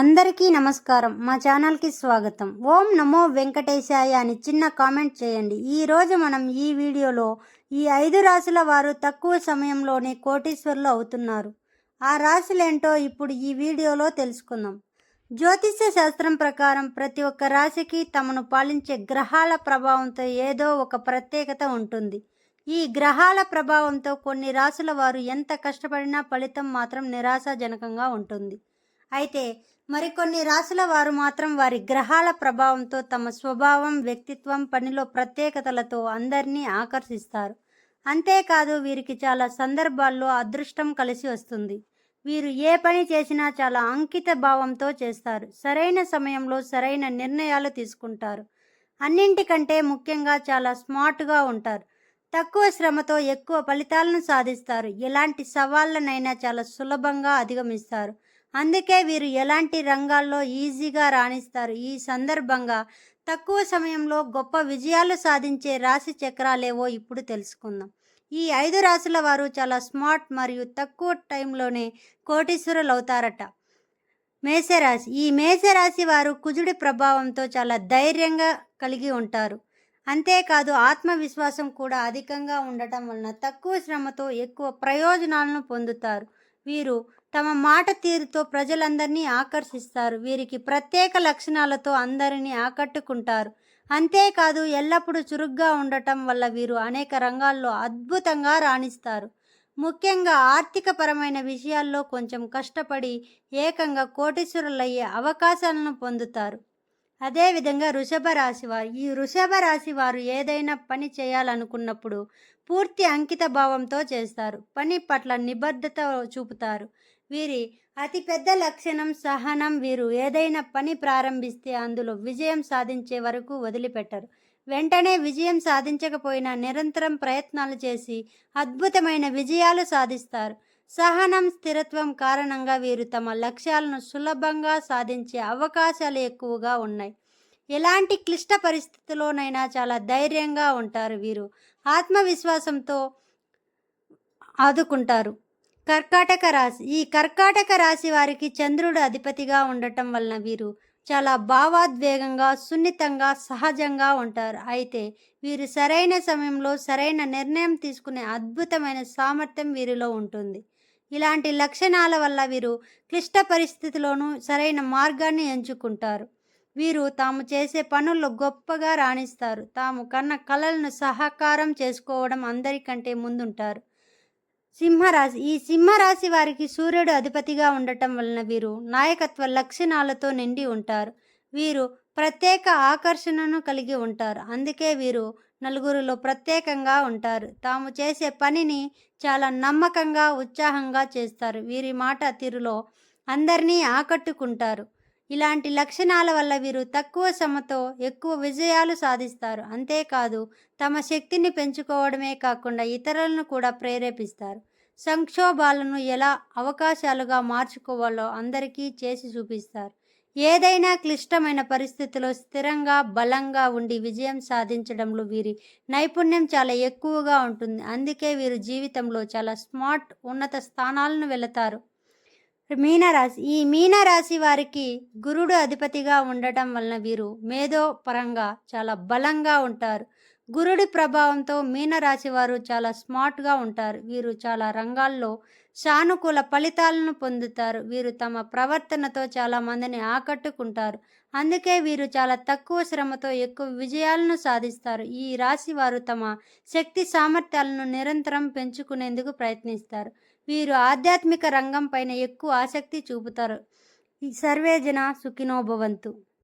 అందరికీ నమస్కారం. మా ఛానల్కి స్వాగతం. ఓం నమో వెంకటేశాయ అని చిన్న కామెంట్ చేయండి. ఈరోజు మనం ఈ వీడియోలో ఈ ఐదు రాశుల వారు తక్కువ సమయంలోనే కోటీశ్వరులు అవుతున్నారు. ఆ రాశులేంటో ఇప్పుడు ఈ వీడియోలో తెలుసుకుందాం. జ్యోతిష్య శాస్త్రం ప్రకారం ప్రతి ఒక్క రాశికి తమను పాలించే గ్రహాల ప్రభావంతో ఏదో ఒక ప్రత్యేకత ఉంటుంది. ఈ గ్రహాల ప్రభావంతో కొన్ని రాశుల వారు ఎంత కష్టపడినా ఫలితం మాత్రం నిరాశాజనకంగా ఉంటుంది. అయితే మరికొన్ని రాశుల వారు మాత్రం వారి గ్రహాల ప్రభావంతో తమ స్వభావం వ్యక్తిత్వం పనిలో ప్రత్యేకతలతో అందరినీ ఆకర్షిస్తారు. అంతేకాదు వీరికి చాలా సందర్భాల్లో అదృష్టం కలిసి వస్తుంది. వీరు ఏ పని చేసినా చాలా అంకిత భావంతో చేస్తారు. సరైన సమయంలో సరైన నిర్ణయాలు తీసుకుంటారు. అన్నింటికంటే ముఖ్యంగా చాలా స్మార్ట్గా ఉంటారు. తక్కువ శ్రమతో ఎక్కువ ఫలితాలను సాధిస్తారు. ఎలాంటి సవాళ్ళనైనా చాలా సులభంగా అధిగమిస్తారు. అందుకే వీరు ఎలాంటి రంగాల్లో ఈజీగా రాణిస్తారు. ఈ సందర్భంగా తక్కువ సమయంలో గొప్ప విజయాలు సాధించే రాశి చక్రాలేవో ఇప్పుడు తెలుసుకుందాం. ఈ ఐదు రాశుల వారు చాలా స్మార్ట్ మరియు తక్కువ టైంలోనే కోటీశ్వరులు అవుతారట మేషరాశి. ఈ మేషరాశి వారు కుజుడి ప్రభావంతో చాలా ధైర్యంగా కలిగి ఉంటారు. అంతేకాదు ఆత్మవిశ్వాసం కూడా అధికంగా ఉండటం వలన తక్కువ శ్రమతో ఎక్కువ ప్రయోజనాలను పొందుతారు. వీరు తమ మాట తీరుతో ప్రజలందరినీ ఆకర్షిస్తారు. వీరికి ప్రత్యేక లక్షణాలతో అందరినీ ఆకట్టుకుంటారు. అంతేకాదు ఎల్లప్పుడూ చురుగ్గా ఉండటం వల్ల వీరు అనేక రంగాల్లో అద్భుతంగా రాణిస్తారు. ముఖ్యంగా ఆర్థికపరమైన విషయాల్లో కొంచెం కష్టపడి ఏకంగా కోటీశ్వరులయ్యే అవకాశాలను పొందుతారు. అదేవిధంగా వృషభ రాశి వారు. ఈ వృషభ రాశి వారు ఏదైనా పని చేయాలనుకున్నప్పుడు పూర్తి అంకిత భావంతో చేస్తారు. పని పట్ల నిబద్ధత చూపుతారు. వీరి అతిపెద్ద లక్షణం సహనం వీరు ఏదైనా పని ప్రారంభిస్తే అందులో విజయం సాధించే వరకు వదిలిపెట్టరు. వెంటనే విజయం సాధించకపోయినా నిరంతరం ప్రయత్నాలు చేసి అద్భుతమైన విజయాలు సాధిస్తారు. సహనం స్థిరత్వం కారణంగా వీరు తమ లక్ష్యాలను సులభంగా సాధించే అవకాశాలు ఎక్కువగా ఉన్నాయి. ఎలాంటి క్లిష్ట పరిస్థితిలోనైనా చాలా ధైర్యంగా ఉంటారు వీరు. ఆత్మవిశ్వాసంతో ఆదుకుంటారు. కర్కాటక రాశి. ఈ కర్కాటక రాశి వారికి చంద్రుడు అధిపతిగా ఉండటం వలన వీరు చాలా భావాద్వేగంగా సున్నితంగా సహజంగా ఉంటారు. అయితే వీరు సరైన సమయంలో సరైన నిర్ణయం తీసుకునే అద్భుతమైన సామర్థ్యం వీరిలో ఉంటుంది. ఇలాంటి లక్షణాల వల్ల వీరు క్లిష్ట పరిస్థితిలోనూ సరైన మార్గాన్ని ఎంచుకుంటారు. వీరు తాము చేసే పనుల్లో గొప్పగా రాణిస్తారు. తాము కన్న కళలను సహకారం చేసుకోవడం అందరికంటే ముందుంటారు. సింహరాశి ఈ సింహరాశి వారికి సూర్యుడు అధిపతిగా ఉండటం వలన వీరు నాయకత్వ లక్షణాలతో నిండి ఉంటారు. వీరు ప్రత్యేక ఆకర్షణను కలిగి ఉంటారు. అందుకే వీరు నలుగురిలో ప్రత్యేకంగా ఉంటారు. తాము చేసే పనిని చాలా నమ్మకంగా ఉత్సాహంగా చేస్తారు. వీరి మాట తీరులో అందరినీ ఆకట్టుకుంటారు. ఇలాంటి లక్షణాల వల్ల వీరు తక్కువ శ్రమతో ఎక్కువ విజయాలు సాధిస్తారు. అంతేకాదు తమ శక్తిని పెంచుకోవడమే కాకుండా ఇతరులను కూడా ప్రేరేపిస్తారు. సంక్షోభాలను ఎలా అవకాశాలుగా మార్చుకోవాలో అందరికీ చేసి చూపిస్తారు. ఏదైనా క్లిష్టమైన పరిస్థితిలో స్థిరంగా బలంగా ఉండి విజయం సాధించడంలో వీరి నైపుణ్యం చాలా ఎక్కువగా ఉంటుంది. అందుకే వీరు జీవితంలో చాలా స్మార్ట్ ఉన్నత స్థానాలను వెళతారు. మీనరాశి ఈ మీనరాశి వారికి గురుడు అధిపతిగా ఉండటం వలన వీరు మేధో పరంగా చాలా బలంగా ఉంటారు. గురుడి ప్రభావంతో మీనరాశి వారు చాలా స్మార్ట్గా ఉంటారు. వీరు చాలా రంగాల్లో సానుకూల ఫలితాలను పొందుతారు. వీరు తమ ప్రవర్తనతో చాలా మందిని ఆకట్టుకుంటారు. అందుకే వీరు చాలా తక్కువ శ్రమతో ఎక్కువ విజయాలను సాధిస్తారు. ఈ రాశి వారు తమ శక్తి సామర్థ్యాలను నిరంతరం పెంచుకునేందుకు ప్రయత్నిస్తారు. వీరు ఆధ్యాత్మిక రంగం పైన ఎక్కువ ఆసక్తి చూపుతారు. ఈ సర్వేజన సుఖినోభవంతు.